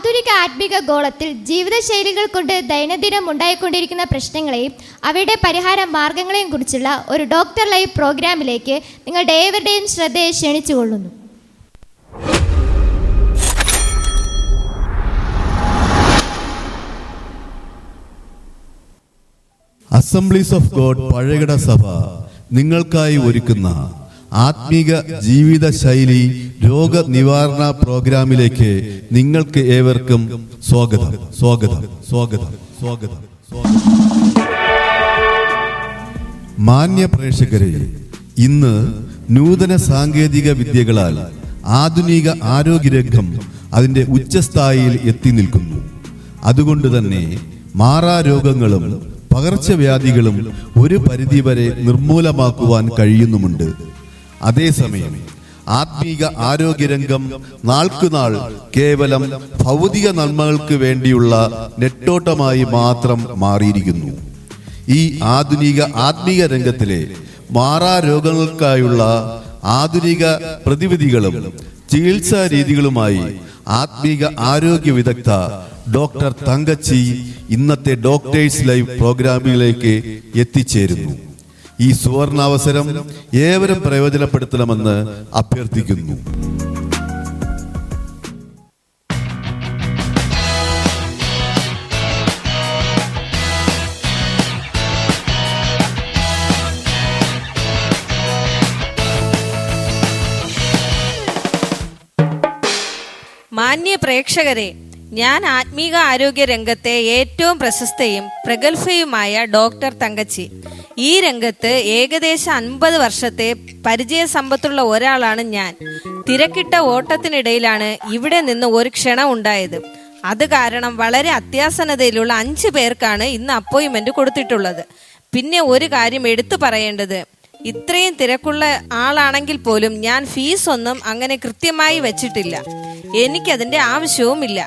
ആധുനിക ആത്മിക ഗോളത്തിൽ ജീവിതശൈലികൾ കൊണ്ട് ദൈനംദിനം ഉണ്ടായിക്കൊണ്ടിരിക്കുന്ന പ്രശ്നങ്ങളെയും അവയുടെ പരിഹാര മാർഗങ്ങളെയും കുറിച്ചുള്ള ഒരു ഡോക്ടർ ലൈവ് പ്രോഗ്രാമിലേക്ക് നിങ്ങളുടെ ഏവരുടെയും ശ്രദ്ധയെ ക്ഷണിച്ചുകൊള്ളുന്നു. അസംബ്ലീസ് ഓഫ് ഗോഡ് പഴയകട സഭ നിങ്ങൾക്കായി ഒരുക്കുന്ന ആത്മീക ജീവിത ശൈലി രോഗനിവാരണ പ്രോഗ്രാമിലേക്ക് നിങ്ങൾക്ക് ഏവർക്കും സ്വാഗതം. സ്വാഗതം. സ്വാഗതം. സ്വാഗതം. സ്വാഗതം. മാന്യ പ്രേക്ഷകരെ ഇന്ന് നൂതന സാങ്കേതിക വിദ്യകളാൽ ആധുനിക ആരോഗ്യരംഗം അതിന്റെ ഉച്ചസ്ഥായിയിൽ എത്തി നിൽക്കുന്നു. അതുകൊണ്ട് തന്നെ മാറാരോഗങ്ങളും പകർച്ചവ്യാധികളും ഒരു പരിധിവരെ നിർമൂലമാക്കുവാൻ കഴിയുന്നുമുണ്ട്. അതേസമയം ആത്മീക ആരോഗ്യരംഗം നാൾക്കുനാൾ കേവലം ഭൗതിക നന്മകൾക്ക് വേണ്ടിയുള്ള നെട്ടോട്ടമായി മാത്രം മാറിയിരിക്കുന്നു. ഈ ആധുനിക ആത്മീക രംഗത്തിലെ മാറാ രോഗങ്ങൾക്കായുള്ള ആധുനിക പ്രതിവിധികളും ചികിത്സാ രീതികളുമായി ആത്മീക ആരോഗ്യ വിദഗ്ധ ഡോക്ടർ തങ്കച്ചി ഇന്നത്തെ ഡോക്ടേഴ്സ് ലൈവ് പ്രോഗ്രാമിലേക്ക് എത്തിച്ചേരുന്നു. ഈ സുവർണാവസരം ഏവരും പ്രയോജനപ്പെടുത്തണമെന്ന് അഭ്യർത്ഥിക്കുന്നു. മാന്യ പ്രേക്ഷകരെ ഞാൻ ആത്മീക ആരോഗ്യ രംഗത്തെ ഏറ്റവും പ്രശസ്തയും പ്രഗത്ഭയുമായ ഡോക്ടർ തങ്കച്ചി. ഈ രംഗത്ത് ഏകദേശം അൻപത് വർഷത്തെ പരിചയ സമ്പത്തുള്ള ഒരാളാണ് ഞാൻ. തിരക്കിട്ട ഓട്ടത്തിനിടയിലാണ് ഇവിടെ നിന്ന് ഒരു ക്ഷണം ഉണ്ടായത്. അത് കാരണം വളരെ അത്യാസന്നതയിലുള്ള അഞ്ച് പേർക്കാണ് ഇന്ന് അപ്പോയിൻമെന്റ് കൊടുത്തിട്ടുള്ളത്. പിന്നെ ഒരു കാര്യം എടുത്തു പറയേണ്ടത്. ഇത്രയും തിരക്കുള്ള ആളാണെങ്കിൽ പോലും ഞാൻ ഫീസ് ഒന്നും അങ്ങനെ കൃത്യമായി വെച്ചിട്ടില്ല. എനിക്കതിന്റെ ആവശ്യവുമില്ല.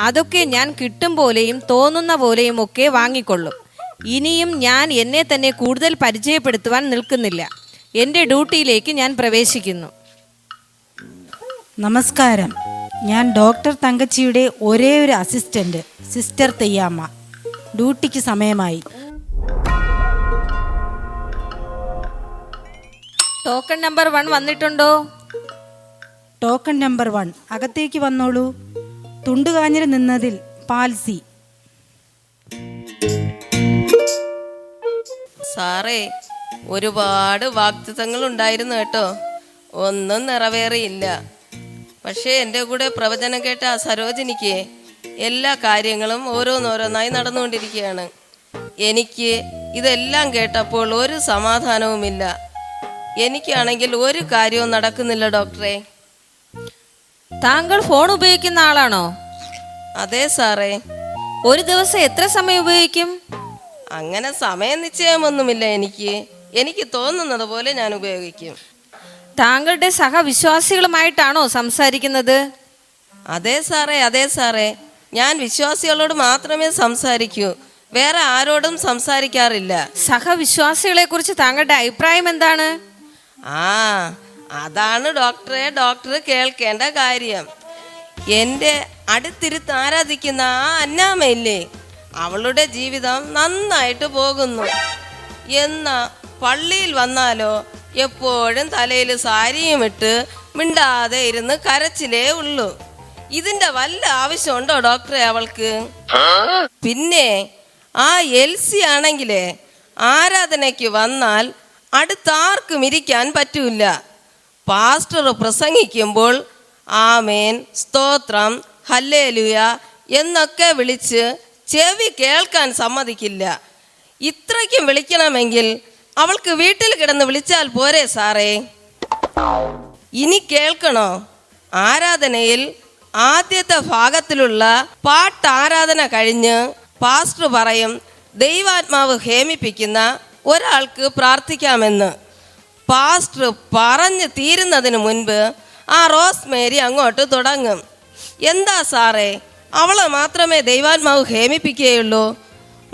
അതൊക്കെ ഞാൻ കിട്ടും പോലെയും തോന്നുന്ന പോലെയും ഒക്കെ വാങ്ങിക്കൊള്ളും. ഇനിയും ഞാൻ എന്നെ തന്നെ കൂടുതൽ പരിചയപ്പെടുത്തുവാൻ നിൽക്കുന്നില്ല. എന്റെ ഡ്യൂട്ടിയിലേക്ക് ഞാൻ പ്രവേശിക്കുന്നു. നമസ്കാരം. ഞാൻ ഡോക്ടർ തങ്കച്ചിയുടെ ഒരേ ഒരു അസിസ്റ്റന്റ് സിസ്റ്റർ തെയ്യാമ്മ. ഡ്യൂട്ടിക്ക് സമയമായി. ടോക്കൺ നമ്പർ വൺ വന്നിട്ടുണ്ടോ? Token number one. അകത്തേക്ക് വന്നോളൂ. തുണ്ടുകാഞ്ഞിൽ നിന്നതിൽ പാൽസി. സാറേ ഒരുപാട് വാക്തിത്വങ്ങൾ ഉണ്ടായിരുന്നു കേട്ടോ. ഒന്നും നിറവേറിയില്ല. പക്ഷേ എന്റെ കൂടെ പ്രവചനം കേട്ട ആ സരോജിനിക്ക് എല്ലാ കാര്യങ്ങളും ഓരോന്നോരോന്നായി നടന്നുകൊണ്ടിരിക്കുകയാണ്. എനിക്ക് ഇതെല്ലാം കേട്ടപ്പോൾ ഒരു സമാധാനവുമില്ല. എനിക്കാണെങ്കിൽ ഒരു കാര്യവും നടക്കുന്നില്ല ഡോക്ടറെ. താങ്കൾ ഫോൺ ഉപയോഗിക്കുന്ന ആളാണോ? അതെ സാറേ. ഒരു ദിവസം എത്ര സമയം ഉപയോഗിക്കും? അങ്ങനെ സമയം നിശ്ചയമൊന്നുമില്ല എനിക്ക്. എനിക്ക് തോന്നുന്നത് പോലെ ഞാൻ ഉപയോഗിക്കും. താങ്കളുടെ സഹവിശ്വാസികളുമായിട്ടാണോ സംസാരിക്കുന്നത്? അതെ സാറേ അതെ സാറേ. ഞാൻ വിശ്വാസികളോട് മാത്രമേ സംസാരിക്കൂ. വേറെ ആരോടും സംസാരിക്കാറില്ല. സഹവിശ്വാസികളെ കുറിച്ച് താങ്കളുടെ അഭിപ്രായം എന്താണ്? ആ അതാണ് ഡോക്ടറെ ഡോക്ടർ കേൾക്കേണ്ട കാര്യം. എന്റെ അടുത്തിരുത്ത് ആരാധിക്കുന്ന ആ അന്നാമയില്ലേ? അവളുടെ ജീവിതം നന്നായിട്ട് പോകുന്നു. എന്ന പള്ളിയിൽ വന്നാലോ എപ്പോഴും തലയിൽ സാരിയും ഇട്ട് മിണ്ടാതെ ഇരുന്ന് കരച്ചിലേ ഉള്ളൂ. ഇതിന്റെ വല്ല ആവശ്യമുണ്ടോ ഡോക്ടറെ അവൾക്ക്? പിന്നെ ആ എൽസി ആണെങ്കിലേ ആരാധനയ്ക്ക് വന്നാൽ അടുത്താർക്കും ഇരിക്കാൻ പറ്റൂല. പാസ്റ്റർ പ്രസംഗിക്കുമ്പോൾ ആമേൻ സ്തോത്രം ഹല്ലേലുയ എന്നൊക്കെ വിളിച്ച് ചെവി കേൾക്കാൻ സമ്മതിക്കില്ല. ഇത്രയ്ക്കും വിളിക്കണമെങ്കിൽ അവൾക്ക് വീട്ടിൽ കിടന്ന് വിളിച്ചാൽ പോരെ സാറേ. ഇനി കേൾക്കണോ? ആരാധനയിൽ ആദ്യത്തെ ഭാഗത്തിലുള്ള പാട്ട് ആരാധന കഴിഞ്ഞ് പാസ്റ്റർ പറയും ദൈവാത്മാവ് ഹേമിപ്പിക്കുന്ന ഒരാൾക്ക് പ്രാർത്ഥിക്കാമെന്ന്. പാസ്റ്റർ പറഞ്ഞു തീരുന്നതിന് മുൻപ് ആ റോസ് മേരി അങ്ങോട്ട് തുടങ്ങും. എന്താ സാറേ അവളെ മാത്രമേ ദൈവാത്മാവ് ഹേമിപ്പിക്കുകയുള്ളൂ.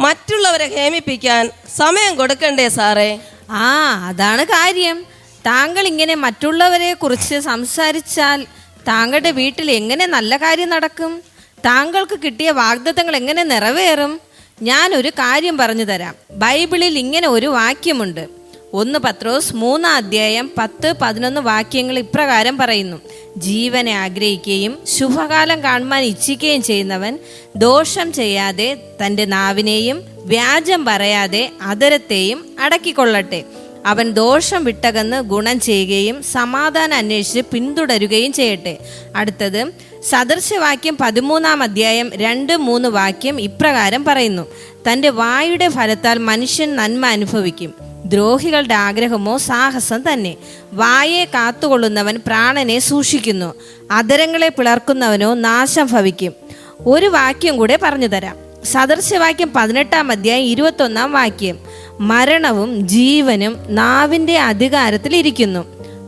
മറ്റുള്ളവരെ ഹേമിപ്പിക്കാൻ സമയം കൊടുക്കണ്ടേ സാറേ? ആ അതാണ് കാര്യം. താങ്കൾ ഇങ്ങനെ മറ്റുള്ളവരെ കുറിച്ച് സംസാരിച്ചാൽ താങ്കളുടെ വീട്ടിൽ എങ്ങനെ നല്ല കാര്യം നടക്കും? താങ്കൾക്ക് കിട്ടിയ വാഗ്ദത്തങ്ങൾ എങ്ങനെ നിറവേറും? ഞാൻ ഒരു കാര്യം പറഞ്ഞു തരാം. ബൈബിളിൽ ഇങ്ങനെ ഒരു വാക്യമുണ്ട്. ഒന്ന് പത്രോസ് മൂന്നാം അധ്യായം പത്ത് പതിനൊന്ന് വാക്യങ്ങൾ ഇപ്രകാരം പറയുന്നു. ജീവനെ ആഗ്രഹിക്കുകയും ശുഭകാലം കാണുവാൻ ഇച്ഛിക്കുകയും ചെയ്യുന്നവൻ ദോഷം ചെയ്യാതെ തന്റെ നാവിനെയും വ്യാജം പറയാതെ അതരത്തെയും അടക്കിക്കൊള്ളട്ടെ. അവൻ ദോഷം വിട്ടകന്ന് ഗുണം ചെയ്യുകയും സമാധാനം അന്വേഷിച്ച് പിന്തുടരുകയും ചെയ്യട്ടെ. അടുത്തത് സദൃശവാക്യം പതിമൂന്നാം അധ്യായം രണ്ട് മൂന്ന് വാക്യം ഇപ്രകാരം പറയുന്നു. തന്റെ വായുടെ ഫലത്താൽ മനുഷ്യൻ നന്മ അനുഭവിക്കും. ദ്രോഹികളുടെ ആഗ്രഹമോ സാഹസം തന്നെ. വായെ കാത്തുകൊള്ളുന്നവൻ പ്രാണനെ സൂക്ഷിക്കുന്നു. അതരങ്ങളെ പിളർക്കുന്നവനോ നാശം ഭവിക്കും. ഒരു വാക്യം കൂടെ പറഞ്ഞു തരാം. സദൃശവാക്യം പതിനെട്ടാം അധ്യായം ഇരുപത്തൊന്നാം വാക്യം. മരണവും ജീവനും നാവിന്റെ അധികാരത്തിൽ ഇരിക്കുന്നു.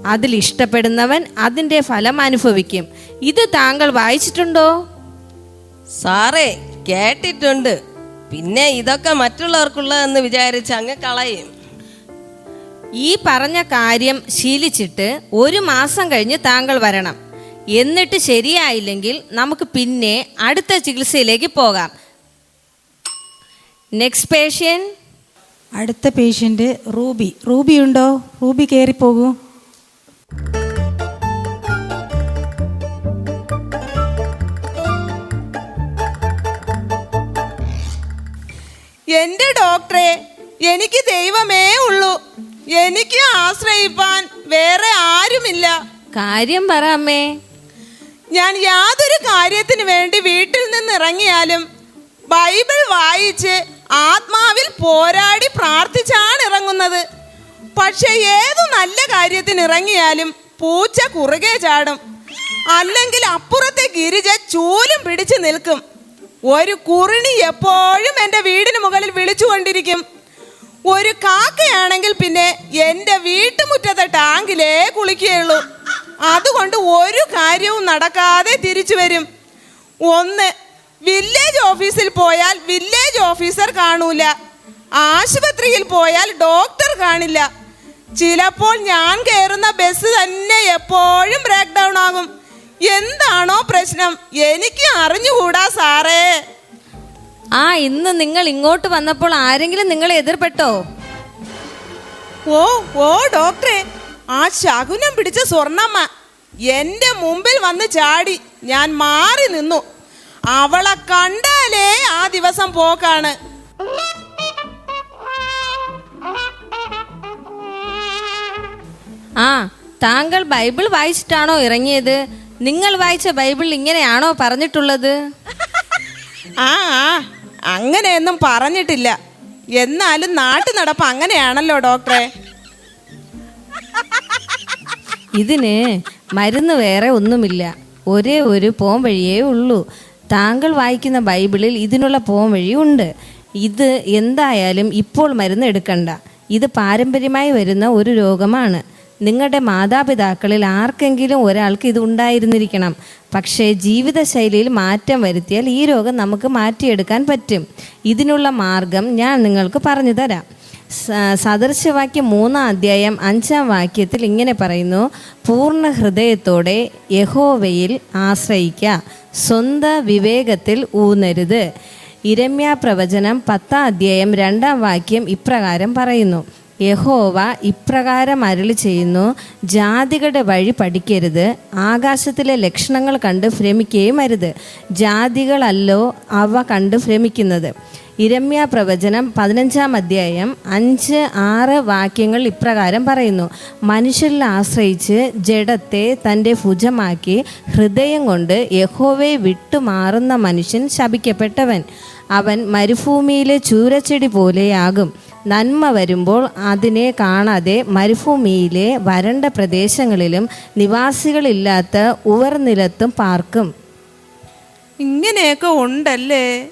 അതിൽ ഇഷ്ടപ്പെടുന്നവൻ അതിന്റെ ഫലം അനുഭവിക്കും. ഇത് താങ്കൾ വായിച്ചിട്ടുണ്ടോ? സാറേ കേട്ടിട്ടുണ്ട്. പിന്നെ ഇതൊക്കെ മറ്റുള്ളവർക്കുള്ളതെന്ന് വിചാരിച്ച് അങ്ങ് കളയും. ഈ പറഞ്ഞ കാര്യം ശീലിച്ചിട്ട് ഒരു മാസം കഴിഞ്ഞ് താങ്കൾ വരണം. എന്നിട്ട് ശരിയായില്ലെങ്കിൽ നമുക്ക് പിന്നെ അടുത്ത ചികിത്സയിലേക്ക് പോകാം. നെക്സ്റ്റ് പേഷ്യൻ അടുത്ത പേഷ്യന്റ് റൂബി. റൂബി ഉണ്ടോ? റൂബി കയറിപ്പോകൂ എന്റെ ഡോക്ടറെ എനിക്ക് ദൈവമേ ഉള്ളൂ. എനിക്ക് ആശ്രയിപ്പാൻ വേറെ ആരുമില്ല. കാര്യം പറ അമ്മേ. ഞാൻ യാതൊരു കാര്യത്തിന് വേണ്ടി വീട്ടിൽ നിന്ന് ഇറങ്ങിയാലും ബൈബിൾ വായിച്ച് ആത്മാവിൽ പോരാടി പ്രാർത്ഥിച്ചാണ് ഇറങ്ങുന്നത്. പക്ഷെ ഏതു നല്ല കാര്യത്തിന് ഇറങ്ങിയാലും പൂച്ച കുറുകെ ചാടും. അല്ലെങ്കിൽ അപ്പുറത്തെ ഗിരിജ ചൂലും പിടിച്ചു നിൽക്കും. ഒരു കുറിണി എപ്പോഴും എന്റെ വീടിന് മുകളിൽ വിളിച്ചുകൊണ്ടിരിക്കും. ഒരു കാക്കയാണെങ്കിൽ പിന്നെ എന്റെ വീട്ടുമുറ്റത്തെ ടാങ്കിലേ കുളിക്കുകയുള്ളൂ. അതുകൊണ്ട് ഒരു കാര്യവും നടക്കാതെ തിരിച്ചു വരും. ഒന്ന് വില്ലേജ് ഓഫീസിൽ പോയാൽ വില്ലേജ് ഓഫീസർ കാണൂല. ആശുപത്രിയിൽ പോയാൽ ഡോക്ടർ കാണില്ല. ചിലപ്പോൾ ഞാൻ കയറുന്ന ബസ് തന്നെ എപ്പോഴും ബ്രേക്ക് ഡൗൺ ആകും. എന്താണോ പ്രശ്നം? എനിക്ക് അറിഞ്ഞുകൂടാ സാറേ. ആ ഇന്ന് നിങ്ങൾ ഇങ്ങോട്ട് വന്നപ്പോൾ ആരെങ്കിലും നിങ്ങളെ എതിർപ്പെട്ടോ? ഓ ഓ ഡോക്ടറെ ആ ശകുനം പിടിച്ച സ്വർണമ്മ എന്റെ മുമ്പിൽ വന്ന് ചാടി ഞാൻ മാറി നിന്നു. അവളെ കണ്ടാലേ ആ ദിവസം പോക്കാണ്. ആ താങ്കൾ ബൈബിൾ വായിച്ചിട്ടാണോ ഇറങ്ങിയത്? നിങ്ങൾ വായിച്ച ബൈബിൾ ഇങ്ങനെയാണോ പറഞ്ഞിട്ടുള്ളത്? ആ ആ. അങ്ങനെയൊന്നും പറഞ്ഞിട്ടില്ല. എന്നാലും നാട്ടു നടപ്പ് അങ്ങനെയാണല്ലോ ഡോക്ടറെ. ഇതിന് മരുന്ന് വേറെ ഒന്നുമില്ല. ഒരേ ഒരു പോം വഴിയേ ഉള്ളൂ. താങ്കൾ വായിക്കുന്ന ബൈബിളിൽ ഇതിനുള്ള പോം വഴി ഉണ്ട്. ഇത് എന്തായാലും ഇപ്പോൾ മരുന്ന് എടുക്കണ്ട. ഇത് പാരമ്പര്യമായി വരുന്ന ഒരു രോഗമാണ്. നിങ്ങളുടെ മാതാപിതാക്കളിൽ ആർക്കെങ്കിലും ഒരാൾക്ക് ഇത് ഉണ്ടായിരുന്നിരിക്കണം. പക്ഷേ ജീവിതശൈലിയിൽ മാറ്റം വരുത്തിയാൽ ഈ രോഗം നമുക്ക് മാറ്റിയെടുക്കാൻ പറ്റും. ഇതിനുള്ള മാർഗം ഞാൻ നിങ്ങൾക്ക് പറഞ്ഞു തരാം. സദൃശവാക്യം മൂന്നാം അധ്യായം അഞ്ചാം വാക്യത്തിൽ ഇങ്ങനെ പറയുന്നു പൂർണ ഹൃദയത്തോടെ യഹോവയിൽ ആശ്രയിക്കുക സ്വന്ത വിവേകത്തിൽ ഊന്നരുത്. ഇരമ്യ പ്രവചനം പത്താം അധ്യായം രണ്ടാം വാക്യം ഇപ്രകാരം പറയുന്നു യഹോവ ഇപ്രകാരം അരുളി ചെയ്യുന്നു ജാതികളുടെ വഴി പഠിക്കരുത് ആകാശത്തിലെ ലക്ഷണങ്ങൾ കണ്ട് ഭ്രമിക്കുകയും അരുത്. ജാതികളല്ലോ അവ കണ്ട് ഭ്രമിക്കുന്നത്. ഇരമ്യ പ്രവചനം പതിനഞ്ചാം അധ്യായം അഞ്ച് ആറ് വാക്യങ്ങൾ ഇപ്രകാരം പറയുന്നു മനുഷ്യരിൽ ആശ്രയിച്ച് ജഡത്തെ തന്റെ ഭുജമാക്കി ഹൃദയം കൊണ്ട് യഹോവയെ വിട്ടുമാറുന്ന മനുഷ്യൻ ശപിക്കപ്പെട്ടവൻ. അവൻ മരുഭൂമിയിലെ ചൂരച്ചെടി പോലെയാകും. നന്മ വരുമ്പോൾ അതിനെ കാണാതെ മരുഭൂമിയിലെ വരണ്ട പ്രദേശങ്ങളിലും നിവാസികളില്ലാത്ത ഉവർനിലത്തും പാർക്കും. ഇങ്ങനെയൊക്കെ ഉണ്ടല്ലേ?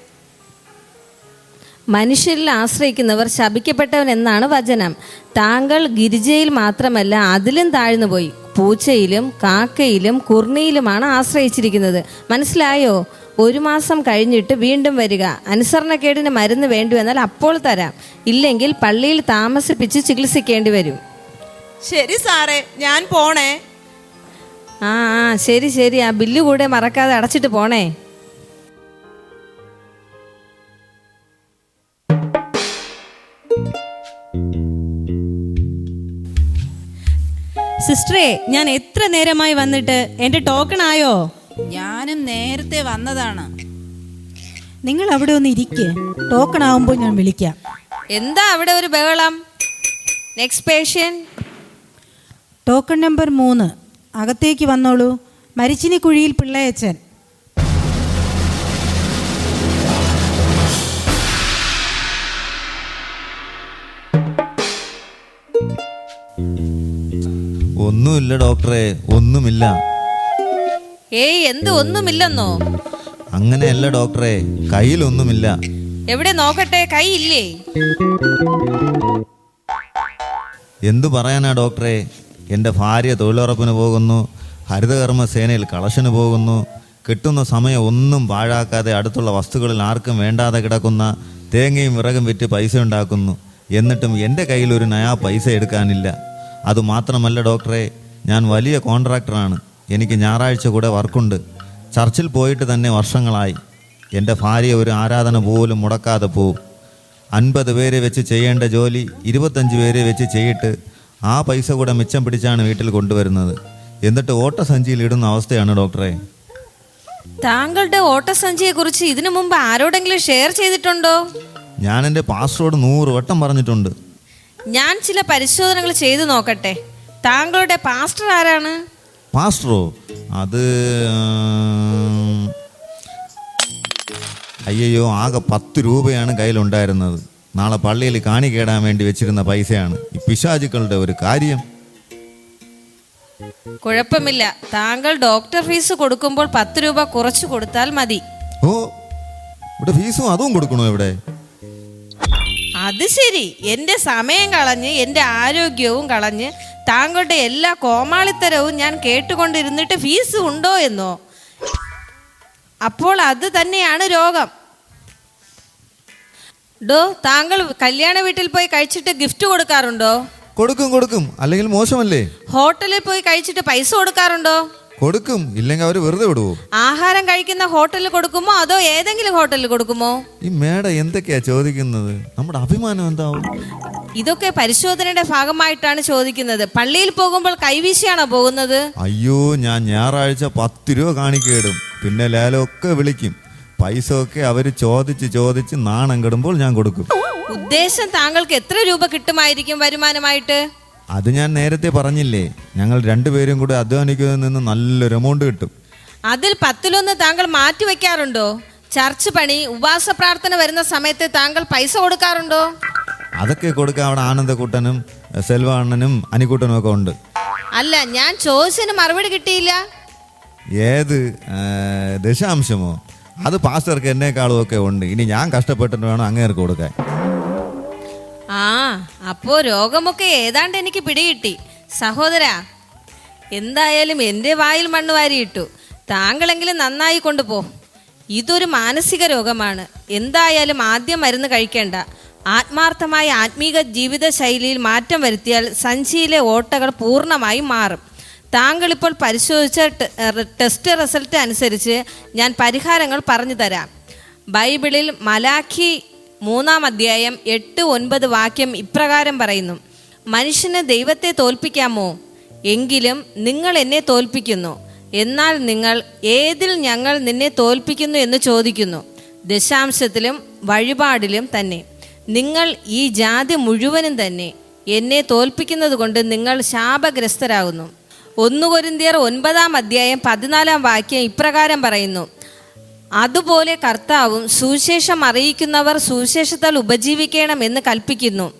മനുഷ്യരിൽ ആശ്രയിക്കുന്നവർ ശപിക്കപ്പെട്ടവൻ എന്നാണ് വചനം. താങ്കൾ ഗിരിജയിൽ മാത്രമല്ല അതിലും താഴ്ന്നു പോയി. പൂച്ചയിലും കാക്കയിലും കുർണിയിലുമാണ് ആശ്രയിച്ചിരിക്കുന്നത്. മനസ്സിലായോ? ഒരു മാസം കഴിഞ്ഞിട്ട് വീണ്ടും വരിക. അനുസരണക്കേടിന് മരുന്ന് വേണ്ടി വന്നാൽ അപ്പോൾ തരാം. ഇല്ലെങ്കിൽ പള്ളിയിൽ താമസിപ്പിച്ച് ചികിത്സിക്കേണ്ടി വരും. ശരി സാറേ ഞാൻ പോണേ. ആ ആ ശരി ശരി. ആ ബില്ല് കൂടെ മറക്കാതെ അടച്ചിട്ട് പോണേ. സിസ്റ്ററേ ഞാൻ എത്ര നേരമായി വന്നിട്ട്? എന്റെ ടോക്കൺ ആയോ? ഞാനും നേരത്തെ വന്നതാണ്. നിങ്ങൾ അവിടെ ഒന്ന് ഇരിക്കേ. ടോക്കൺ ആവുമ്പോൾ ഞാൻ വിളിക്കാം. എന്താ അവിടെ ഒരു ബഹളം? നെക്സ്റ്റ് പേഷ്യൻ ടോക്കൺ നമ്പർ മൂന്ന്. അകത്തേക്ക് വന്നോളൂ. മരിച്ചിനി കുഴിയിൽ പിള്ളയച്ചൻ. ഒന്നുമില്ല ഡോക്ടറെ ഒന്നുമില്ല. ഏയ് എന്ത് ഒന്നുമില്ലെന്നോ? അങ്ങനെയല്ല ഡോക്ടറെ കയ്യിലൊന്നുമില്ല. എവിടെ നോക്കട്ടെ കൈ ഇല്ലേ എന്തു പറയാനാ ഡോക്ടറെ? എന്റെ ഭാര്യ തൊഴിലുറപ്പിന് പോകുന്നു ഹരിതകർമ്മ സേനയിൽ കളക്ഷന് പോകുന്നു കിട്ടുന്ന സമയം ഒന്നും പാഴാക്കാതെ അടുത്തുള്ള വസ്തുക്കളിൽ ആർക്കും വേണ്ടാതെ കിടക്കുന്ന തേങ്ങയും വിറകും വിറ്റ് പൈസ ഉണ്ടാക്കുന്നു. എന്നിട്ടും എന്റെ കയ്യിൽ ഒരു നയാ പൈസ എടുക്കാനില്ല. അതുമാത്രമല്ല ഡോക്ടറെ ഞാൻ വലിയ കോൺട്രാക്ടറാണ്. എനിക്ക് ഞായറാഴ്ച കൂടെ വർക്കുണ്ട്. ചർച്ചിൽ പോയിട്ട് തന്നെ വർഷങ്ങളായി. എന്റെ ഭാര്യ ഒരു ആരാധന പോലും മുടക്കാതെ പോവും. അൻപത് പേരെ വെച്ച് ചെയ്യേണ്ട ജോലി ഇരുപത്തഞ്ച് പേരെ വെച്ച് ചെയ്തിട്ട് ആ പൈസ കൂടെ മിച്ചം പിടിച്ചാണ് വീട്ടിൽ കൊണ്ടുവരുന്നത്. എന്നിട്ട് ഓട്ടസഞ്ചിയിൽ ഇടുന്ന അവസ്ഥയാണ് ഡോക്ടറെ. താങ്കളുടെ ഓട്ടസഞ്ചിയെ കുറിച്ച് ഇതിനു മുമ്പ് ആരോടെങ്കിലും ഷെയർ ചെയ്തിട്ടുണ്ടോ? ഞാൻ എന്റെ പാസ്വേഡ് നൂറ് വട്ടം പറഞ്ഞിട്ടുണ്ട്. ഞാൻ ചില പരിശോധനകൾ ചെയ്തു നോക്കട്ടെ. താങ്കളുടെ പാസ്റ്റർ ആരാണ്? പാസ്റ്ററോ അത് അയ്യോ ആകെ പത്ത് രൂപയാണ് കയ്യിലുണ്ടായിരുന്നത്. നാളെ പള്ളിയിൽ കാണി കേടാൻ വേണ്ടി വെച്ചിരുന്ന പൈസയാണ്. ഈ പിശാചുക്കളുടെ ഒരു കാര്യം. കുഴപ്പമില്ല. താങ്കൾ ഡോക്ടർ ഫീസ് കൊടുക്കുമ്പോൾ പത്ത് രൂപ കുറച്ചു കൊടുത്താൽ മതി. ഓ ഇവിടെ ഫീസും അതും കൊടുക്കണോ ഇവിടെ? അത് ശരി. എന്റെ സമയം കളഞ്ഞ് എന്റെ ആരോഗ്യവും കളഞ്ഞ് താങ്കളുടെ എല്ലാ കോമാളിത്തരവും ഞാൻ കേട്ടുകൊണ്ടിരുന്നിട്ട് ഫീസ് ഉണ്ടോ എന്നോ? അപ്പോൾ അത് തന്നെയാണ് രോഗം. ഡോ താങ്കൾ കല്യാണ വീട്ടിൽ പോയി കഴിച്ചിട്ട് ഗിഫ്റ്റ് കൊടുക്കാറുണ്ടോ? കൊടുക്കും കൊടുക്കും. അല്ലെങ്കിൽ മോശമല്ലേ? ഹോട്ടലിൽ പോയി കഴിച്ചിട്ട് പൈസ കൊടുക്കാറുണ്ടോ? കൊടുക്കും. ഇല്ലെങ്കിൽ അവർ വെറുതെ വിടുവോ? ആഹാരം കഴിക്കുന്ന ഹോട്ടലിൽ കൊടുക്കുമോ? അതോ ഏതെങ്കിലും ഹോട്ടലിൽ കൊടുക്കുമോ? ഈ മേഡം എന്തൊക്കെയാ ചോദിക്കുന്നത്? നമ്മുടെ അഭിമാനം എന്താവും? ഇതൊക്കെ പരിശോധനയുടെ ഭാഗമായിട്ടാണ് ചോദിക്കുന്നത്. പള്ളിയിൽ പോകുമ്പോൾ കൈവീശിയാണോ പോകുന്നത്? അയ്യോ ഞാൻ ഞായറാഴ്ച പത്ത് രൂപ കാണിക്കേടും. പിന്നെ ലേലമൊക്കെ വിളിക്കും. പൈസ ഒക്കെ അവർ ചോദിച്ച് ചോദിച്ച് നാണം കെടുമ്പോൾ ഞാൻ കൊടുക്കും. ഉദ്ദേശം താങ്കൾക്ക് എത്ര രൂപ കിട്ടുമായിരിക്കും വരുമാനമായിട്ട്? അത് ഞാൻ നേരത്തെ പറഞ്ഞില്ലേ ഞങ്ങൾ രണ്ടുപേരും കൂടെ അധ്വാനിക്കുന്നതിൽ നിന്ന് നല്ലൊരു എമൗണ്ട് കിട്ടും. അതിൽ പത്തിലൊന്ന് താങ്കൾ മാറ്റി വെക്കാറുണ്ടോ ചർച്ച് പണി ഉപവാസ പ്രാർത്ഥന വരുന്ന സമയത്ത് താങ്കൾ പൈസ കൊടുക്കാറുണ്ടോ? അതൊക്കെ കൊടുക്കാൻ അവിടെ ആനന്ദക്കൂട്ടനും സെൽവ അണ്ണനും അനിക്കുട്ടനും ഒക്കെ ഉണ്ട്. അല്ല ഞാൻ ചോദിച്ചതിന് മറുപടി കിട്ടിയില്ല. ഏത് ആ, ദശാംശമോ? അത് പാസ്റ്റർക്ക് എന്നെക്കാളും ഒക്കെ ഉണ്ട്. ഇനി ഞാൻ കഷ്ടപ്പെട്ടിട്ട് വേണം അങ്ങേർക്ക് കൊടുക്കാൻ. ആ അപ്പോ രോഗമൊക്കെ ഏതാണ്ട് എനിക്ക് പിടികിട്ടി. സഹോദരാ എന്തായാലും എന്റെ വായിൽ മണ്ണ് വാരിയിട്ടു. താങ്കളെങ്കിലും നന്നായി കൊണ്ടുപോ. ഇതൊരു മാനസിക രോഗമാണ്. എന്തായാലും ആദ്യം മരുന്ന് കഴിക്കേണ്ട. ആത്മാർത്ഥമായ ആത്മീക ജീവിത ശൈലിയിൽ മാറ്റം വരുത്തിയാൽ സഞ്ചിയിലെ ഓട്ടകൾ പൂർണമായി മാറും. താങ്കൾ ഇപ്പോൾ പരിശോധിച്ച ടെസ്റ്റ് റിസൾട്ട് അനുസരിച്ച് ഞാൻ പരിഹാരങ്ങൾ പറഞ്ഞു തരാം. ബൈബിളിൽ മലാഖി മൂന്നാം അധ്യായം എട്ട് ഒൻപത് വാക്യം ഇപ്രകാരം പറയുന്നു. മനുഷ്യന് ദൈവത്തെ തോൽപ്പിക്കാമോ? എങ്കിലും നിങ്ങൾ എന്നെ തോൽപ്പിക്കുന്നു. എന്നാൽ നിങ്ങൾ ഏതിൽ ഞങ്ങൾ നിന്നെ തോൽപ്പിക്കുന്നു എന്ന് ചോദിക്കുന്നു? ദശാംശത്തിലും വഴിപാടിലും തന്നെ. നിങ്ങൾ ഈ ജാതി മുഴുവനും തന്നെ എന്നെ തോൽപ്പിക്കുന്നത് കൊണ്ട് നിങ്ങൾ ശാപഗ്രസ്തരാകുന്നു. ഒന്നുകൊരിന്തിയർ ഒൻപതാം അധ്യായം പതിനാലാം വാക്യം ഇപ്രകാരം പറയുന്നു. അതുപോലെ കർത്താവും സുവിശേഷം അറിയിക്കുന്നവർ സുവിശേഷത്താൽ ഉപജീവിക്കണം എന്ന് കൽപ്പിക്കുന്നു.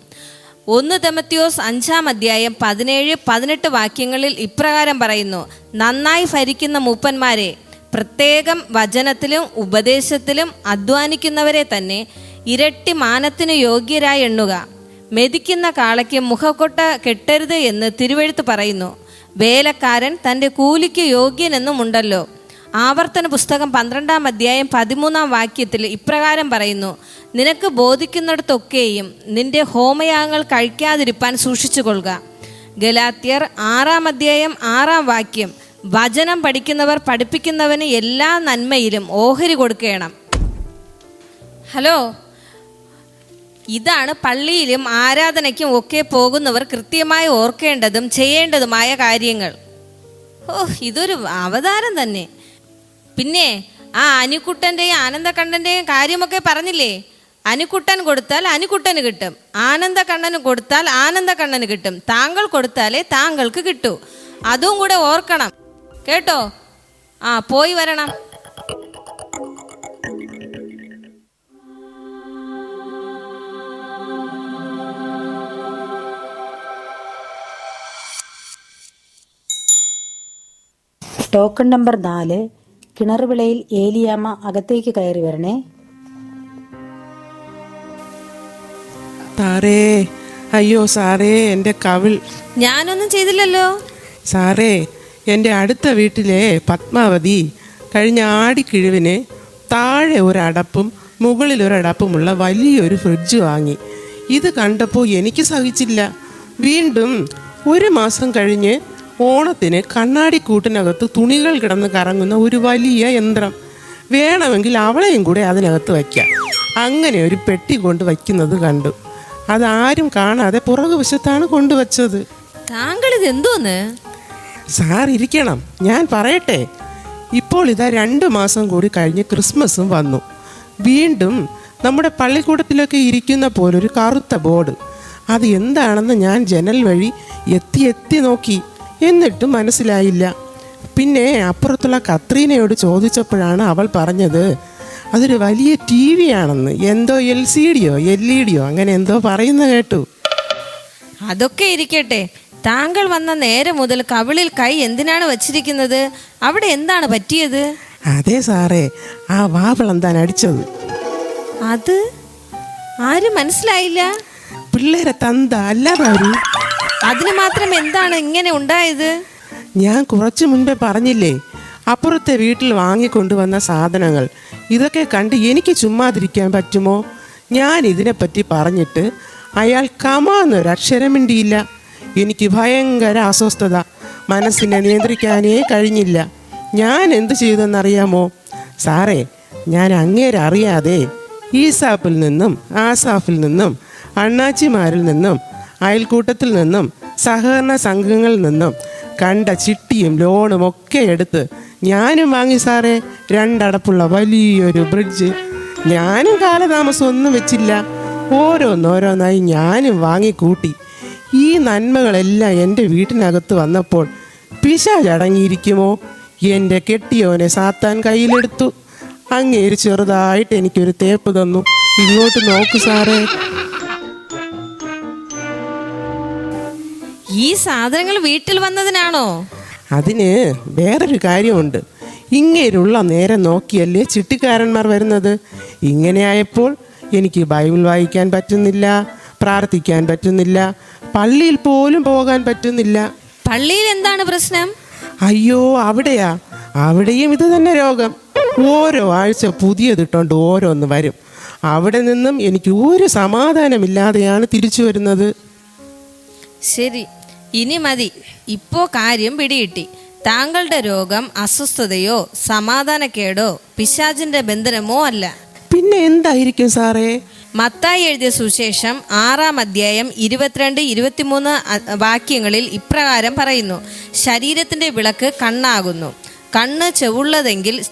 ഒന്ന് തെമത്തിയോസ് അഞ്ചാം അധ്യായം പതിനേഴ് പതിനെട്ട് വാക്യങ്ങളിൽ ഇപ്രകാരം പറയുന്നു. നന്നായി ഭരിക്കുന്ന മൂപ്പന്മാരെ പ്രത്യേകം വചനത്തിലും ഉപദേശത്തിലും അധ്വാനിക്കുന്നവരെ തന്നെ ഇരട്ടി മാനത്തിന് യോഗ്യരായി എണ്ണുക. മെതിക്കുന്ന കാളയ്ക്ക് മുഖക്കൊട്ട കെട്ടരുത് എന്ന് തിരുവെഴുത്ത് പറയുന്നു. വേലക്കാരൻ തന്റെ കൂലിക്ക് യോഗ്യനെന്നുമുണ്ടല്ലോ ആവർത്തന പുസ്തകം പന്ത്രണ്ടാം അധ്യായം പതിമൂന്നാം വാക്യത്തിൽ ഇപ്രകാരം പറയുന്നു നിനക്ക് ബോധിക്കുന്നിടത്തൊക്കെയും നിന്റെ ഹോമയാഗങ്ങൾ കഴിക്കാതിരിപ്പാൻ സൂക്ഷിച്ചുകൊള്ളുക. ഗലാത്യർ ആറാം അധ്യായം ആറാം വാക്യം വചനം പഠിക്കുന്നവർ പഠിപ്പിക്കുന്നവന് എല്ലാ നന്മയിലും ഓഹരി കൊടുക്കണം. ഹലോ ഇതാണ് പള്ളിയിലും ആരാധനയ്ക്കും ഒക്കെ പോകുന്നവർ കൃത്യമായി ഓർക്കേണ്ടതും ചെയ്യേണ്ടതുമായ കാര്യങ്ങൾ. ഓ ഇതൊരു അവതാരം തന്നെ. പിന്നെ ആ അനുക്കുട്ടന്റെയും ആനന്ദക്കണ്ണന്റെയും കാര്യമൊക്കെ പറഞ്ഞില്ലേ? അനുക്കുട്ടൻ കൊടുത്താൽ അനുക്കുട്ടന് കിട്ടും. ആനന്ദക്കണ്ണന് കൊടുത്താൽ ആനന്ദക്കണ്ണന് കിട്ടും. താങ്കൾ കൊടുത്താലേ താങ്കൾക്ക് കിട്ടൂ. അതും കൂടെ ഓർക്കണം. കേട്ടോ? ആ പോയി വരണം. ടോക്കൺ നമ്പർ നാല് കിണറുവിളയിൽ ഏലിയാമ്മ അകത്തേക്ക് കയറി വരണേ. സാറേ അയ്യോ സാറേ എന്റെ കവിൾ. ഞാനൊന്നും ചെയ്തില്ലല്ലോ. സാറേ എന്റെ അടുത്ത വീട്ടിലെ പത്മാവതി കഴിഞ്ഞ ആടിക്കിഴിവിന് താഴെ ഒരടപ്പും മുകളിൽ ഒരടപ്പുമുള്ള വലിയൊരു ഫ്രിഡ്ജ് വാങ്ങി. ഇത് കണ്ടപ്പോൾ എനിക്ക് സഹിച്ചില്ല. വീണ്ടും ഒരു മാസം കഴിഞ്ഞ് ഓണത്തിന് കണ്ണാടിക്കൂട്ടിനകത്ത് തുണികൾ കിടന്ന് കറങ്ങുന്ന ഒരു വലിയ യന്ത്രം. വേണമെങ്കിൽ അവളെയും കൂടെ അതിനകത്ത് വയ്ക്കാം. അങ്ങനെ ഒരു പെട്ടി കൊണ്ട് വയ്ക്കുന്നത് കണ്ടു. അതാരും കാണാതെ പുറകുവശത്താണ് കൊണ്ടുവച്ചത്. താങ്കൾ ഇത് എന്തോന്ന് സാർ ഇരിക്കണം. ഞാൻ പറയട്ടെ. ഇപ്പോൾ ഇതാ രണ്ട് മാസം കൂടി കഴിഞ്ഞ് ക്രിസ്മസും വന്നു. വീണ്ടും നമ്മുടെ പള്ളിക്കൂടത്തിലൊക്കെ ഇരിക്കുന്ന പോലൊരു കറുത്ത ബോർഡ്. അത് എന്താണെന്ന് ഞാൻ ജനൽ വഴി എത്തി എത്തി നോക്കി. എന്നിട്ടും മനസ്സിലായില്ല. പിന്നെ അപ്പുറത്തുള്ള കത്രീനയോട് ചോദിച്ചപ്പോഴാണ് അവൾ പറഞ്ഞത് അതൊരു വലിയ ടി വി ആണെന്ന് എന്തോ എൽ സി ഡിയോ എൽ ഇ ഡിയോ അങ്ങനെ എന്തോ പറയുന്ന കേട്ടു. അതൊക്കെ ഇരിക്കട്ടെ. താങ്കൾ വന്ന നേരം മുതൽ കവിളിൽ കൈ എന്തിനാണ് വച്ചിരിക്കുന്നത്? അവിടെ എന്താണ് പറ്റിയത്? അതെ സാറേ ആ വാവിളന്താൻ അടിച്ചത്? അത്? ആരും മനസ്സിലായില്ല. പിള്ളേരെ തന്ത അല്ലാതാരു അതിന് മാത്രം എന്താണ് ഇങ്ങനെ ഉണ്ടായത്? ഞാൻ കുറച്ചു മുൻപേ പറഞ്ഞില്ലേ അപ്പുറത്തെ വീട്ടിൽ വാങ്ങിക്കൊണ്ടുവന്ന സാധനങ്ങൾ ഇതൊക്കെ കണ്ട് എനിക്ക് ചുമ്മാതിരിക്കാൻ പറ്റുമോ? ഞാൻ ഇതിനെപ്പറ്റി പറഞ്ഞിട്ട് അയാൾ കമാന്നൊരു അക്ഷരം മിണ്ടിയില്ല എനിക്ക് ഭയങ്കര അസ്വസ്ഥത മനസ്സിനെ നിയന്ത്രിക്കാനേ കഴിഞ്ഞില്ല. ഞാൻ എന്ത് ചെയ്തെന്നറിയാമോ? സാറേ ഞാൻ അങ്ങേരറിയാതെ ഈസാപ്പിൽ നിന്നും ആസാഫിൽ നിന്നും അണ്ണാച്ചിമാരിൽ നിന്നും അയൽക്കൂട്ടത്തിൽ നിന്നും സഹകരണ സംഘങ്ങളിൽ നിന്നും കണ്ട ചിട്ടിയും ലോണും ഒക്കെ എടുത്ത് ഞാനും വാങ്ങി സാറേ രണ്ടടപ്പുള്ള വലിയൊരു ബ്രിഡ്ജ് ഞാനും കാലതാമസം ഒന്നും വെച്ചില്ല. ഓരോന്നോരോന്നായി ഞാനും വാങ്ങിക്കൂട്ടി. ഈ നന്മകളെല്ലാം എന്റെ വീട്ടിനകത്ത് വന്നപ്പോൾ പിശാചടങ്ങിയിരിക്കുമോ? എന്റെ കെട്ടിയോനെ സാത്താൻ കയ്യിലെടുത്തു. അങ്ങേര് ചെറുതായിട്ട് എനിക്കൊരു തേപ്പ് തന്നു. ഇങ്ങോട്ട് നോക്കു സാറേ. ഈ സാധനങ്ങൾ വീട്ടിൽ വന്നതിനാണോ? അതിന് വേറൊരു കാര്യമുണ്ട്. ഇങ്ങനെയുള്ള നേരെ നോക്കിയല്ലേ ചിട്ടിക്കാരന്മാർ വരുന്നത്. ഇങ്ങനെ ആയപ്പോൾ എനിക്ക് ബൈബിൾ വായിക്കാൻ പറ്റുന്നില്ല പ്രാർത്ഥിക്കാൻ പറ്റുന്നില്ല പള്ളിയിൽ പോലും പോകാൻ പറ്റുന്നില്ല. പള്ളിയിൽ എന്താണ് പ്രശ്നം? അയ്യോ അവിടെയാ. അവിടെയും ഇത് തന്നെ രോഗം. ഓരോ ആഴ്ച പുതിയതിട്ടോണ്ട് ഓരോന്ന് വരും. അവിടെ നിന്നും എനിക്ക് ഒരു സമാധാനമില്ലാതെയാണ് തിരിച്ചു വരുന്നത്. ശരി. ഇനി മതി. ഇപ്പോ കാര്യം പിടികിട്ടി. താങ്കളുടെ രോഗം അസ്വസ്ഥതയോ സമാധാനക്കേടോ പിശാചിന്റെ ബന്ധനമോ അല്ല. പിന്നെ എന്തായിരിക്കും സാറേ? മത്തായി എഴുതിയ സുശേഷം ആറാം അധ്യായം ഇരുപത്തിരണ്ട് ഇരുപത്തിമൂന്ന് വാക്യങ്ങളിൽ ഇപ്രകാരം പറയുന്നു. ശരീരത്തിന്റെ വിളക്ക് കണ്ണാകുന്നു. കണ്ണ് ചെവുള്ളതെങ്കിൽ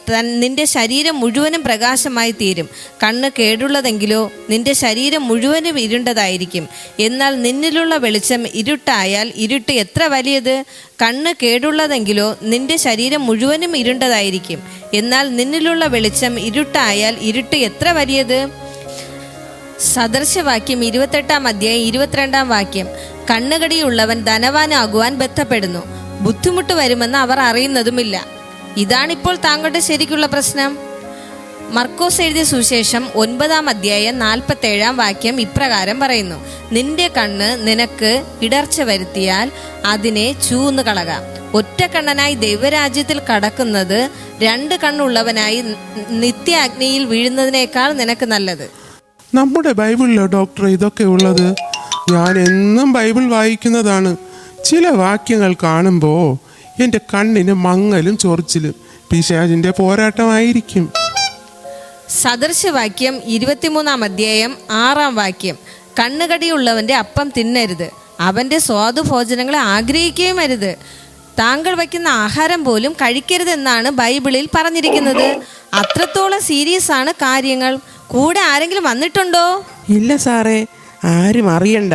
നിന്റെ ശരീരം മുഴുവനും പ്രകാശമായി തീരും. കണ്ണ് കേടുള്ളതെങ്കിലോ നിന്റെ ശരീരം മുഴുവനും ഇരുണ്ടതായിരിക്കും. എന്നാൽ നിന്നിലുള്ള വെളിച്ചം ഇരുട്ടായാൽ ഇരുട്ട് എത്ര വലിയത്? കണ്ണ് കേടുള്ളതെങ്കിലോ നിന്റെ ശരീരം മുഴുവനും ഇരുണ്ടതായിരിക്കും. എന്നാൽ നിന്നിലുള്ള വെളിച്ചം ഇരുട്ടായാൽ ഇരുട്ട് എത്ര വലിയത്? സദൃശവാക്യം ഇരുപത്തെട്ടാം അധ്യായം ഇരുപത്തിരണ്ടാം വാക്യം. കണ്ണുകടിയുള്ളവൻ ധനവാനാകുവാൻ ബന്ധപ്പെടുന്നു. ബുദ്ധിമുട്ട് വരുമെന്ന് അവർ അറിയുന്നതുമില്ല. ഇതാണിപ്പോൾ താങ്കളുടെ ശരിക്കുള്ള പ്രശ്നം. മർക്കോസ് എഴുതിയ സുശേഷം ഒൻപതാം അധ്യായം നാൽപ്പത്തേഴാം വാക്യം ഇപ്രകാരം പറയുന്നു. നിന്റെ കണ്ണ് നിനക്ക് ഇടർച്ച വരുത്തിയാൽ അതിനെ ചൂന്ന് കളകാം. ഒറ്റ കണ്ണനായി ദൈവരാജ്യത്തിൽ കടക്കുന്നത് രണ്ട് കണ്ണുള്ളവനായി നിത്യ അഗ്നിയിൽ വീഴുന്നതിനേക്കാൾ നിനക്ക് നല്ലത്. നമ്മുടെ ബൈബിളിലോ ഡോക്ടർ ഇതൊക്കെ ഉള്ളത്? ഞാൻ എന്നും ബൈബിൾ വായിക്കുന്നതാണ്. ചില വാക്യങ്ങൾ കാണുമ്പോൾ എന്റെ കണ്ണിന് മങ്ങലും ചൊറിച്ചിലും പിശാജിന്റെ പോരാട്ടമായിരിക്കും. സദൃശവാക്യം ഇരുപത്തിമൂന്നാം അധ്യായം ആറാം വാക്യം. കണ്ണുകടിയുള്ളവന്റെ അപ്പം തിന്നരുത് അവന്റെ സ്വാദുഭോജനങ്ങളെ ആഗ്രഹിക്കുകയും അരുത്. താങ്കൾ വയ്ക്കുന്ന ആഹാരം പോലും കഴിക്കരുതെന്നാണ് ബൈബിളിൽ പറഞ്ഞിരിക്കുന്നത്. അത്രത്തോളം സീരിയസ് ആണ് കാര്യങ്ങൾ. കൂടെ ആരെങ്കിലും വന്നിട്ടുണ്ടോ? ഇല്ല സാറേ ആരും അറിയണ്ട.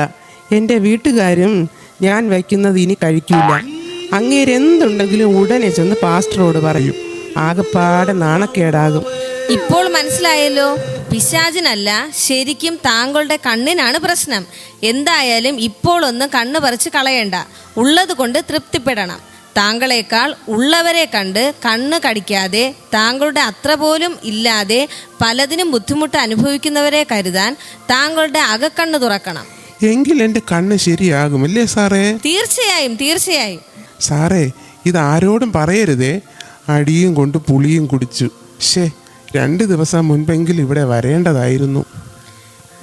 എന്റെ വീട്ടുകാരും ഞാൻ വയ്ക്കുന്നത് ഇനി കഴിക്കൂല. അങ്ങേരെന്തുണ്ടെങ്കിലും ഉടനെ ചെന്ന് പാസ്റ്ററോട് പറയും. ആകെപ്പാടെ നാണക്കേടാകും. ഇപ്പോൾ മനസ്സിലായല്ലോ പിശാചിനല്ല ശരിക്കും താങ്കളുടെ കണ്ണിനാണ് പ്രശ്നം. എന്തായാലും ഇപ്പോൾ ഒന്ന് കണ്ണ് പറിച്ച് കളയണ്ട. ഉള്ളത് കൊണ്ട് തൃപ്തിപ്പെടണം. താങ്കളെക്കാൾ ഉള്ളവരെ കണ്ട് കണ്ണ് കടിക്കാതെ താങ്കളുടെ അത്ര പോലും ഇല്ലാതെ പലതിനും ബുദ്ധിമുട്ട് അനുഭവിക്കുന്നവരെ കരുതാൻ താങ്കളുടെ അകക്കണ്ണ് തുറക്കണം. എങ്കിൽ എന്റെ കണ്ണ് ശരിയാകും അല്ലേ സാറേ? തീർച്ചയായും തീർച്ചയായും. സാറേ ഇതാരോടും ആരോടും പറയരുതേ. അടിയും കൊണ്ട് പുളിയും കുടിച്ചു. ഷേ രണ്ട് ദിവസം മുൻപെങ്കിലും ഇവിടെ വരേണ്ടതായിരുന്നു.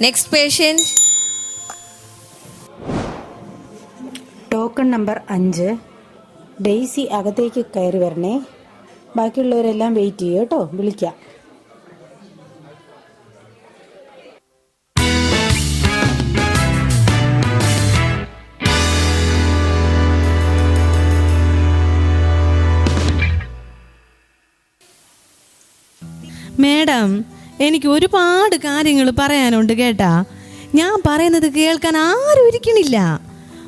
നെക്സ്റ്റ് പേഷ്യന്റ് ടോക്കൺ നമ്പർ അഞ്ച്. ഡെയ്സി അകത്തേക്ക് കയറി വരണേ. ബാക്കിയുള്ളവരെല്ലാം വെയിറ്റ് ചെയ്യും കേട്ടോ. വിളിക്കാം. മേഡം എനിക്ക് ഒരുപാട് കാര്യങ്ങൾ പറയാനുണ്ട് കേട്ടാ. ഞാൻ പറയുന്നത് കേൾക്കാൻ ആരും ഇരിക്കണില്ല.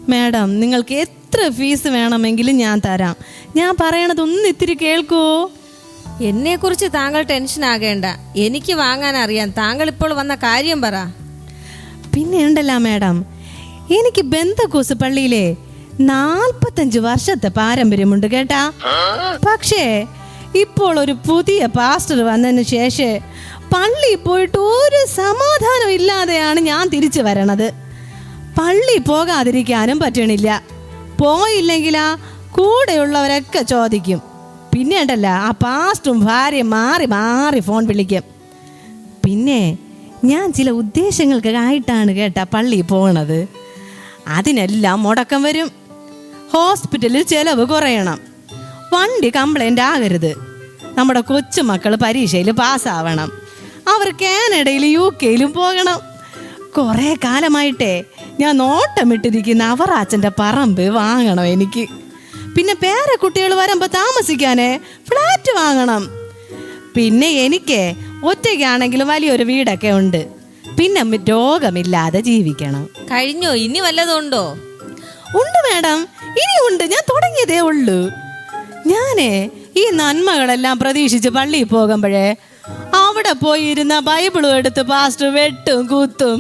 മേഡം നിങ്ങൾക്ക് എത്ര ഫീസ് വേണമെങ്കിലും ഞാൻ തരാം. ഞാൻ പറയണത് ഒന്ന് ഇത്തിരി കേൾക്കൂ. എന്നെക്കുറിച്ച് താങ്കൾ ടെൻഷൻ ആകേണ്ട. എനിക്ക് വാങ്ങാൻ അറിയാം. താങ്കൾ ഇപ്പോൾ വന്ന കാര്യം പറ. പിന്നെ ഉണ്ടല്ല മേഡം എനിക്ക് ബന്ധക്കോസ് പള്ളിയിലെ നാൽപ്പത്തഞ്ച് വർഷത്തെ പാരമ്പര്യമുണ്ട് കേട്ടാ. പക്ഷേ ഇപ്പോൾ ഒരു പുതിയ പാസ്റ്റർ വന്നതിന് ശേഷം പള്ളി പോയിട്ട് ഒരു സമാധാനം ഇല്ലാതെയാണ് ഞാൻ തിരിച്ചു വരണത്. പള്ളി പോകാതിരിക്കാനും പറ്റണില്ല. പോയില്ലെങ്കിലാ കൂടെയുള്ളവരൊക്കെ ചോദിക്കും. പിന്നെ ഉണ്ടല്ല ആ പാസ്റ്റും ഭാര്യ മാറി മാറി ഫോൺ വിളിക്കും. പിന്നെ ഞാൻ ചില ഉദ്ദേശങ്ങൾക്കായിട്ടാണ് കേട്ടാ പള്ളി പോണത്. അതിനെല്ലാം മുടക്കം വരും. ഹോസ്പിറ്റലിൽ ചെലവ് കുറയണം. വണ്ടി കംപ്ലൈന്റ് ആകരുത്. നമ്മുടെ കൊച്ചുമക്കൾ പരീക്ഷയിൽ പാസ്സാവണം. അവർ കാനഡയിൽ യു കെയിലും പോകണം. കുറേ കാലമായിട്ടേ ഞാൻ നോട്ടമിട്ടിരിക്കുന്ന അവറാച്ചന്റെ പറമ്പ് വാങ്ങണം എനിക്ക്. പിന്നെ പേരക്കുട്ടികൾ വരുമ്പോൾ താമസിക്കാനേ ഫ്ലാറ്റ് വാങ്ങണം. പിന്നെ എനിക്ക് ഒറ്റയ്ക്കാണെങ്കിലും വലിയൊരു വീടൊക്കെ ഉണ്ട്. പിന്നെ രോഗമില്ലാതെ ജീവിക്കണം. കഴിഞ്ഞോ? ഇനി വല്ലതുണ്ടോ ഉണ്ട്? മാഡം. ഇനി ഉണ്ട് ഞാൻ തുടങ്ങിയതേ ഉള്ളൂ. ഞാനേ ഈ നന്മകളെല്ലാം പ്രതീക്ഷിച്ച് പള്ളിയിൽ പോകുമ്പോഴേ അവിടെ പോയി ഇരുന്ന ബൈബിളും എടുത്ത് പാസ്റ്റർ വെട്ടും കൂത്തും.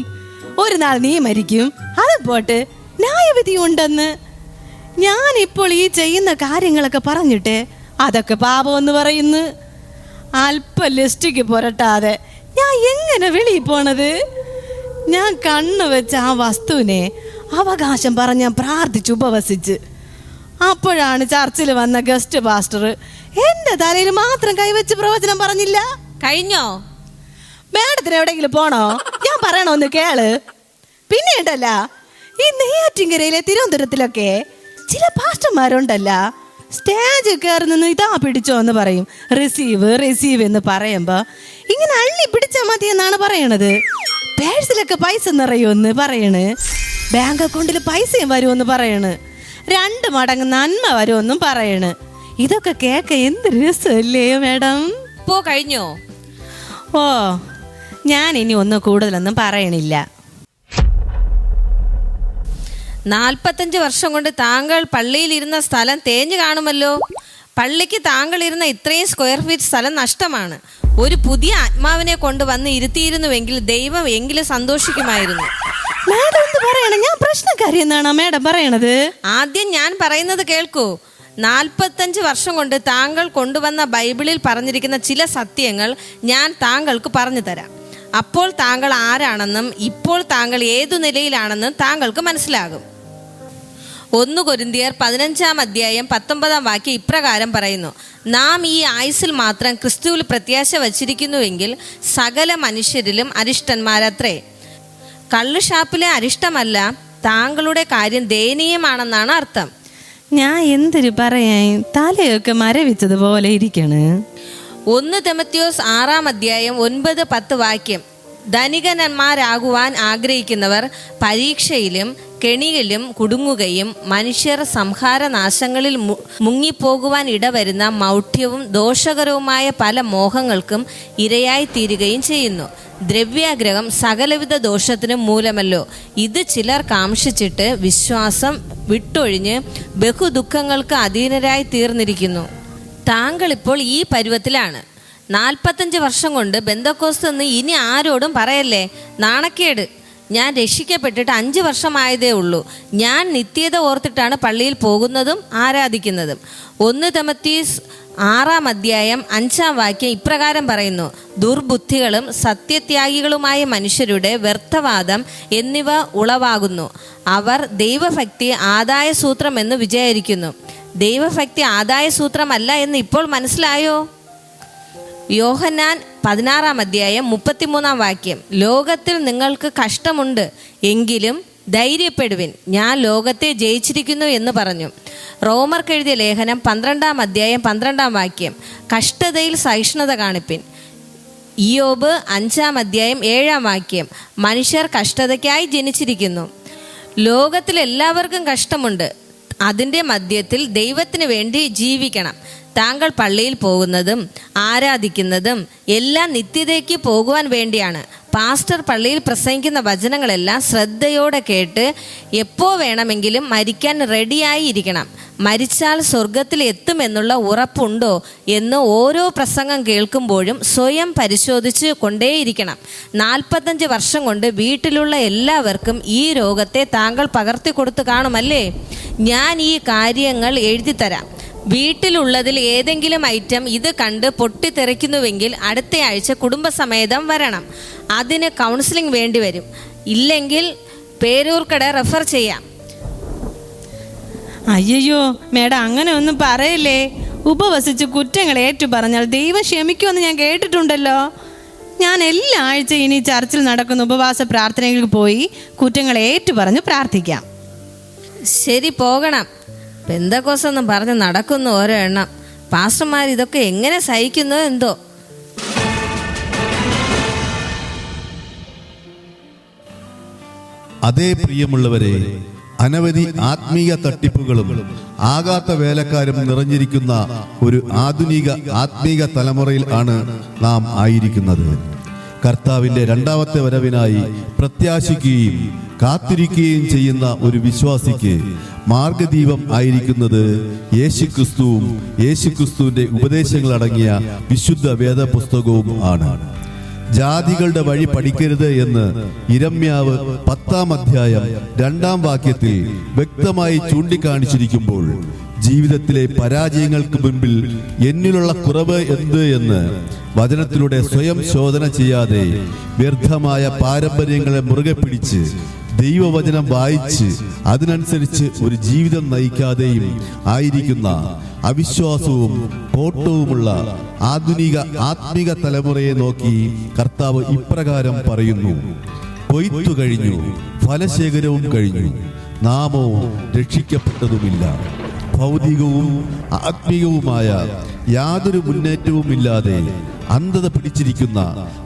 ഒരു നാൾ നീ മരിക്കും അത് പോട്ട് ന്യായവിധി ഉണ്ടെന്ന്. ഞാൻ ഇപ്പോൾ ഈ ചെയ്യുന്ന കാര്യങ്ങളൊക്കെ പറഞ്ഞിട്ട് അതൊക്കെ പാപമെന്ന് പറയുന്നു. അല്പം ലിസ്റ്റിക്ക് പുരട്ടാതെ ഞാൻ എങ്ങനെ വെളിയിൽ പോണത്? ഞാൻ കണ്ണു വെച്ച ആ വസ്തുവിനെ അവകാശം പറഞ്ഞ് ഞാൻ പ്രാർത്ഥിച്ചു ഉപവസിച്ച്. അപ്പോഴാണ് ചർച്ചിൽ വന്ന ഗസ്റ്റ് പാസ്റ്റർ എന്റെ തലയിൽ മാത്രം കൈവച്ച് പ്രവചനം പറഞ്ഞില്ല. കഴിഞ്ഞോ? മേഡത്തിന് എവിടെയെങ്കിലും പോണോ? ഞാൻ പറയണോ ഒന്ന് കേൾ. പിന്നെ ഉണ്ടല്ല ഈ നെയ്യാറ്റിങ്കരയിലെ തിരുവനന്തപുരത്തിലൊക്കെ ചില പാസ്റ്റർമാരുണ്ടല്ല. സ്റ്റേജ് കയറി നിന്ന് ഇതാ പിടിച്ചോ എന്ന് പറയും. റിസീവ് റിസീവ് എന്ന് പറയുമ്പോ ഇങ്ങനെ അള്ളി പിടിച്ചാൽ മതി എന്നാണ് പറയണത്. പേഴ്സിലൊക്കെ പൈസ നിറയുമെന്ന് പറയണ്. ബാങ്ക് അക്കൗണ്ടിൽ പൈസയും വരുമെന്ന് പറയണ്. രണ്ട് മടങ്ങ് നന്മ വരുമെന്നും പറയണ്. ഇതൊക്കെ കേക്ക എന്ത് രസമല്ലേ മേഡം? പോ കഴിഞ്ഞോ? ഓ ഞാൻ ഇനി ഒന്ന് കൂടുതലൊന്നും പറയണില്ല. നാൽപ്പത്തഞ്ച് വർഷം കൊണ്ട് താങ്കൾ പള്ളിയിൽ ഇരുന്ന സ്ഥലം തേഞ്ഞു കാണുമല്ലോ. പള്ളിക്ക് താങ്കളിരുന്ന ഇത്രയും സ്ക്വയർ ഫീറ്റ് സ്ഥലം നഷ്ടമാണ്. ഒരു പുതിയ ആത്മാവിനെ കൊണ്ട് വന്ന് ഇരുത്തിയിരുന്നുവെങ്കിൽ ദൈവം എങ്കിലും സന്തോഷിക്കുമായിരുന്നു. മാഡം എന്ത് പറയണ? ഞാൻ പ്രശ്നക്കാരി എന്നാണോ മാഡം പറയണത്? ആദ്യം ഞാൻ പറയുന്നത് കേൾക്കൂ. നാൽപ്പത്തഞ്ച് വർഷം കൊണ്ട് താങ്കൾ കൊണ്ടുവന്ന ബൈബിളിൽ പറഞ്ഞിരിക്കുന്ന ചില സത്യങ്ങൾ ഞാൻ താങ്കൾക്ക് പറഞ്ഞു തരാം. അപ്പോൾ താങ്കൾ ആരാണെന്നും ഇപ്പോൾ താങ്കൾ ഏതു നിലയിലാണെന്നും താങ്കൾക്ക് മനസ്സിലാകും. ഒന്ന് കൊരിന്തിയർ പതിനഞ്ചാം അധ്യായം പത്തൊമ്പതാം വാക്യം ഇപ്രകാരം പറയുന്നു. നാം ഈ ആയുസിൽ മാത്രം ക്രിസ്തുവിൽ പ്രത്യാശ വച്ചിരിക്കുന്നുവെങ്കിൽ സകല മനുഷ്യരിലും അരിഷ്ടന്മാരത്രേ. കള്ളുഷാപ്പിലെ അരിഷ്ടമല്ല താങ്കളുടെ കാര്യം ദയനീയമാണെന്നാണ് അർത്ഥം. ഞാൻ എന്തൊരു പറയാൻ? തലയൊക്കെ മരവിച്ചതുപോലെ ഇരിക്കണ്. ഒന്ന് തെമത്യോസ് ആറാം അധ്യായം ഒൻപത് പത്ത് വാക്യം. ധനികന്മാരാകുവാൻ ആഗ്രഹിക്കുന്നവർ പരീക്ഷയിലും കെണിയിലും കുടുങ്ങുകയും മനുഷ്യർ സംഹാരനാശങ്ങളിൽ മുങ്ങിപ്പോകുവാൻ ഇടവരുന്ന മൗഢ്യവും ദോഷകരവുമായ പല മോഹങ്ങൾക്കും ഇരയായി തീരുകയും ചെയ്യുന്നു. ദ്രവ്യാഗ്രഹം സകലവിധ ദോഷത്തിനും മൂലമല്ലോ. ഇത് ചിലർ കാംക്ഷിച്ചിട്ട് വിശ്വാസം വിട്ടൊഴിഞ്ഞ് ബഹുദുഃഖങ്ങൾക്ക് അധീനരായി തീർന്നിരിക്കുന്നു. താങ്കൾ ഇപ്പോൾ ഈ പരുവത്തിലാണ്. നാൽപ്പത്തഞ്ച് വർഷം കൊണ്ട് ബന്ധക്കോസ് എന്ന് ഇനി ആരോടും പറയല്ലേ? നാണക്കേട്. ഞാൻ രക്ഷിക്കപ്പെട്ടിട്ട് അഞ്ച് വർഷമായതേ ഉള്ളൂ. ഞാൻ നിത്യത ഓർത്തിട്ടാണ് പള്ളിയിൽ പോകുന്നതും ആരാധിക്കുന്നതും. ഒന്ന് തെമത്തീസ് ആറാം അധ്യായം അഞ്ചാം വാക്യം ഇപ്രകാരം പറയുന്നു. ദുർബുദ്ധികളും സത്യത്യാഗികളുമായ മനുഷ്യരുടെ വ്യർത്ഥവാദം എന്നിവ ഉളവാകുന്നു. അവർ ദൈവഭക്തി ആദായ സൂത്രം എന്ന് വിചാരിക്കുന്നു. ദൈവഭക്തി ആദായ സൂത്രമല്ല എന്ന് ഇപ്പോൾ മനസ്സിലായോ? യോഹന്നാൻ പതിനാറാം അധ്യായം മുപ്പത്തിമൂന്നാം വാക്യം. ലോകത്തിൽ നിങ്ങൾക്ക് കഷ്ടമുണ്ട് എങ്കിലും ധൈര്യപ്പെടുവിൻ. ഞാൻ ലോകത്തെ ജയിച്ചിരിക്കുന്നു എന്ന് പറഞ്ഞു. റോമർക്ക് എഴുതിയ ലേഖനം പന്ത്രണ്ടാം അധ്യായം പന്ത്രണ്ടാം വാക്യം. കഷ്ടതയിൽ സഹിഷ്ണുത കാണിപ്പിൻ. ഇയോബ് അഞ്ചാം അധ്യായം ഏഴാം വാക്യം. മനുഷ്യർ കഷ്ടതയ്ക്കായി ജനിച്ചിരിക്കുന്നു. ലോകത്തിൽ എല്ലാവർക്കും കഷ്ടമുണ്ട്. അതിന്റെ മധ്യത്തിൽ ദൈവത്തിന് വേണ്ടി ജീവിക്കണം. താങ്കൾ പള്ളിയിൽ പോകുന്നതും ആരാധിക്കുന്നതും എല്ലാം നിത്യതയ്ക്ക് പോകുവാൻ വേണ്ടിയാണ്. പാസ്റ്റർ പള്ളിയിൽ പ്രസംഗിക്കുന്ന വചനങ്ങളെല്ലാം ശ്രദ്ധയോടെ കേട്ട് എപ്പോൾ വേണമെങ്കിലും മരിക്കാൻ റെഡിയായി ഇരിക്കണം. മരിച്ചാൽ സ്വർഗത്തിൽ എത്തുമെന്നുള്ള ഉറപ്പുണ്ടോ എന്ന് ഓരോ പ്രസംഗം കേൾക്കുമ്പോഴും സ്വയം പരിശോധിച്ച് കൊണ്ടേയിരിക്കണം. നാൽപ്പത്തഞ്ച് വർഷം കൊണ്ട് വീട്ടിലുള്ള എല്ലാവർക്കും ഈ രോഗത്തെ താങ്കൾ പകർത്തി കൊടുത്തു കാണുമല്ലേ? ഞാൻ ഈ കാര്യങ്ങൾ എഴുതി തരാം വീട്ടിലുള്ളതിൽ ഏതെങ്കിലും ഐറ്റം ഇത് കണ്ട് പൊട്ടിത്തെറിക്കുന്നുവെങ്കിൽ അടുത്ത ആഴ്ച കുടുംബസമേതം വരണം. അതിന് കൗൺസിലിംഗ് വേണ്ടി വരും. ഇല്ലെങ്കിൽ പേരൂർക്കട റെഫർ ചെയ്യാം. അയ്യോ മേഡം അങ്ങനെ ഒന്നും പറയല്ലേ? ഉപവസിച്ച് കുറ്റങ്ങൾ ഏറ്റു പറഞ്ഞാൽ ദൈവം ക്ഷമിക്കുമെന്ന് ഞാൻ കേട്ടിട്ടുണ്ടല്ലോ. ഞാൻ എല്ലാ ആഴ്ചയും ഇനി ചർച്ചിൽ നടക്കുന്ന ഉപവാസ പ്രാർത്ഥനകൾക്ക് പോയി കുറ്റങ്ങൾ ഏറ്റു പറഞ്ഞു പ്രാർത്ഥിക്കാം. ശരി പോകണം. പെന്തക്കോസൊന്നും പറഞ്ഞ് നടക്കുന്നു ഓരോ എണ്ണം. പാസ്റ്റർമാർ ഇതൊക്കെ എങ്ങനെ സഹിക്കുന്നോ എന്തോ? അതേ പ്രിയമുള്ളവരെ അനവധി ആത്മീയ തട്ടിപ്പുകളും ആകാത്ത വേലക്കാരും നിറഞ്ഞിരിക്കുന്ന ഒരു ആധുനിക ആത്മീക തലമുറയിൽ ആണ് നാം ആയിരിക്കുന്നത്. കർത്താവിന്റെ രണ്ടാമത്തെ വരവിനായി പ്രത്യാശിക്കുകയും കാത്തിരിക്കുകയും ചെയ്യുന്ന ഒരു വിശ്വാസിക്ക് മാർഗദീപം ആയിരിക്കുന്നത് യേശുക്രിസ്തുവും യേശുക്രിസ്തുവിന്റെ ഉപദേശങ്ങളടങ്ങിയ വിശുദ്ധ വേദപുസ്തകവും ആണ്. ജാതികളുടെ വഴി പഠിക്കരുത് എന്ന് ഇരമ്യാവ് പത്താം അധ്യായം രണ്ടാം വാക്യത്തിൽ വ്യക്തമായി ചൂണ്ടിക്കാണിച്ചിരിക്കുമ്പോൾ ജീവിതത്തിലെ പരാജയങ്ങൾക്ക് മുൻപിൽ എന്നിലുള്ള കുറവ് എന്ത് എന്ന് വചനത്തിലൂടെ സ്വയം ശോധന ചെയ്യാതെ വ്യർത്ഥമായ പാരമ്പര്യങ്ങളെ മുറുകെ പിടിച്ച് ദൈവവചനം വായിച്ച് അതിനനുസരിച്ച് ഒരു ജീവിതം നയിക്കാതെയും ആയിരിക്കുന്ന അവിശ്വാസവും കോട്ടവുമുള്ള ആധുനിക ആത്മീക തലമുറയെ നോക്കി കർത്താവ് ഇപ്രകാരം പറയുന്നു. കൊയ്ത്തു കഴിഞ്ഞു ഫലശേഖരവും കഴിഞ്ഞു. നാമോ രക്ഷിക്കപ്പെട്ടതുമില്ല. ഭൗതികവും ആത്മീയവുമായ യാതൊരു മുന്നേറ്റവും ഇല്ലാതെ അന്ധത പിടിച്ചിരിക്കുന്ന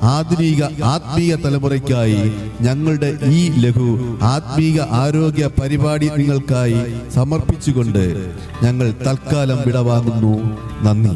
ആധുനിക ആത്മീയ തലമുറയ്ക്കായി ഞങ്ങളുടെ ഈ ലഘു ആത്മീക ആരോഗ്യ പരിപാടി നിങ്ങൾക്കായി സമർപ്പിച്ചുകൊണ്ട് ഞങ്ങൾ തൽക്കാലം വിടവാങ്ങുന്നു. നന്ദി.